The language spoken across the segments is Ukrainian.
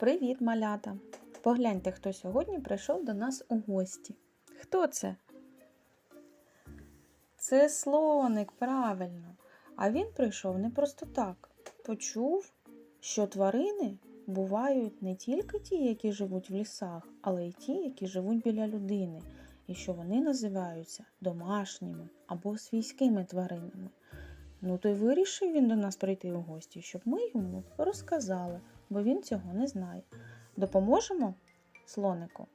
Привіт, малята! Погляньте, хто сьогодні прийшов до нас у гості. Хто це? Це слоник, правильно. А він прийшов не просто так. Почув, що тварини бувають не тільки ті, які живуть в лісах, але й ті, які живуть біля людини, і що вони називаються домашніми або свійськими тваринами. Ну, то й вирішив він до нас прийти у гості, щоб ми йому розказали, бо він цього не знає. Допоможемо слонику?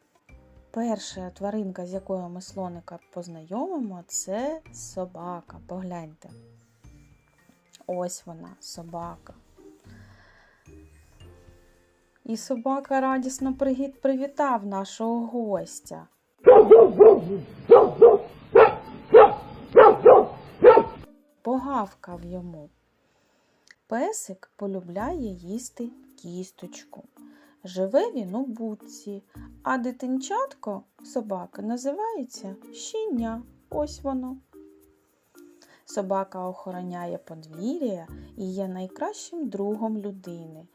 Перша тваринка, з якою ми слоника познайомимо, це собака. Погляньте. Ось вона, собака. І собака радісно привітав нашого гостя. Погавкав йому. Песик полюбляє їсти кісточку. Живе він у будці, а дитинчатко собака називається щеня. Ось воно. Собака охороняє подвір'я і є найкращим другом людини.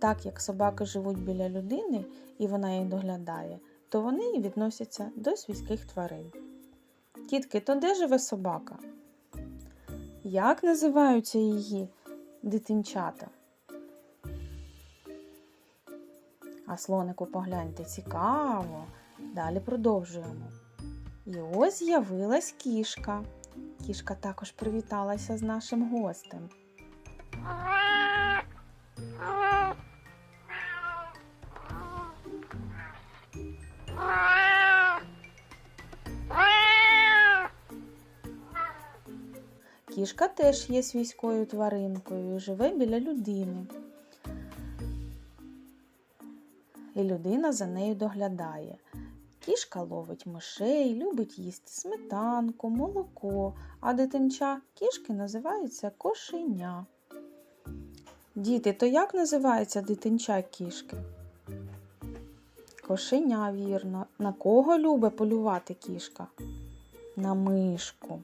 Так як собаки живуть біля людини і вона їх доглядає, то вони відносяться до свійських тварин. Тітки, то де живе собака? Як називаються її дитинчата? А слонику погляньте, цікаво. Далі продовжуємо. І ось з'явилась кішка. Кішка також привіталася з нашим гостем. Кішка теж є свійською тваринкою і живе біля людини. І людина за нею доглядає. Кішка ловить мишей, любить їсти сметанку, молоко, а дитинча кішки називається кошеня. Діти, то як називається дитинча кішки? Кошеня, вірно. На кого любить полювати кішка? На мишку.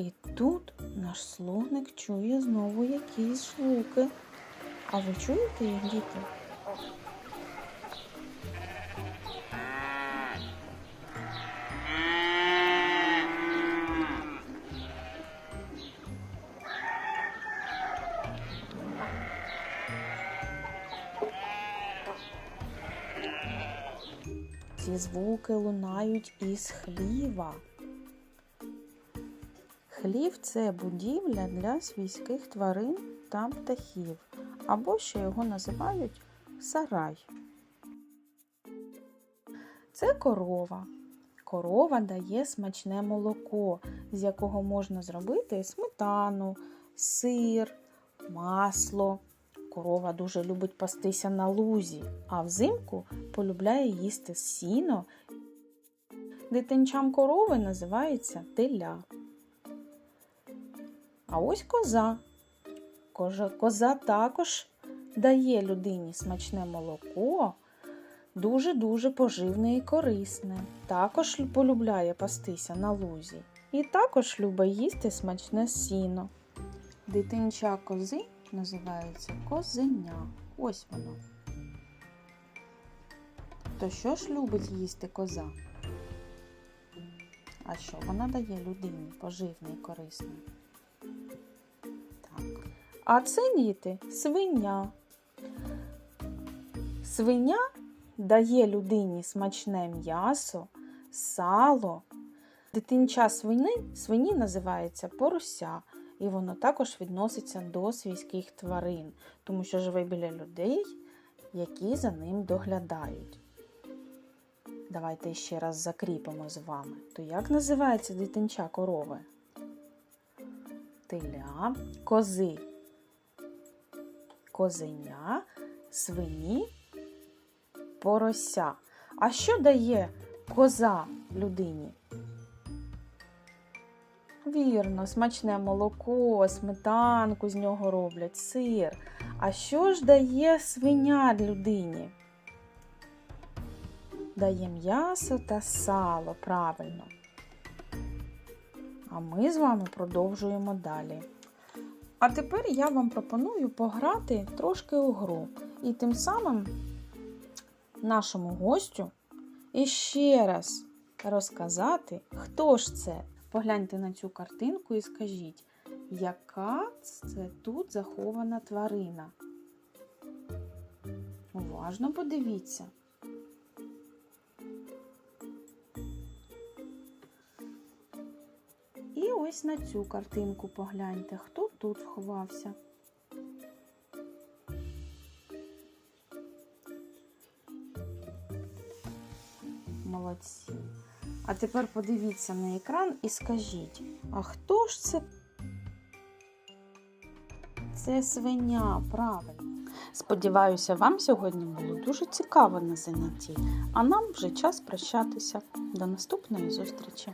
І тут наш слоник чує знову якісь звуки. А ви чуєте їх, діти? Ці звуки лунають із хліва. Хлів це будівля для свійських тварин та птахів, або ще його називають сарай. Це корова. Корова дає смачне молоко, з якого можна зробити сметану, сир, масло. Корова дуже любить пастися на лузі, а взимку полюбляє їсти сіно. Дитинчам корови називається теля. А ось коза. Коза також дає людині смачне молоко, дуже-дуже поживне і корисне. Також полюбляє пастися на лузі. І також любить їсти смачне сіно. Дитинча кози називається козеня. Ось воно. То що ж любить їсти коза? А що вона дає людині поживне і корисне? А це діти свиня. Свиня дає людині смачне м'ясо, сало. Дитинча свини, свині називається порося, і воно також відноситься до свійських тварин, тому що живе біля людей, які за ним доглядають. Давайте ще раз закріпимо з вами. То як називається дитинча корови? теля, кози, козеня, свині, порося. А що дає коза людині? Вірно, смачне молоко, сметанку з нього роблять, сир. А що ж дає свиня людині? Дає м'ясо та сало, правильно. А ми з вами продовжуємо далі. А тепер я вам пропоную пограти трошки у гру. і тим самим нашому гостю іще раз розказати, хто ж це. Погляньте на цю картинку і скажіть, яка це тут захована тварина? Уважно подивіться. І ось на цю картинку погляньте, хто тут сховався. Молодці. А тепер подивіться на екран і скажіть, а хто ж це? Це свиня, правильно. Сподіваюся, вам сьогодні було дуже цікаво на занятті, а нам вже час прощатися. До наступної зустрічі!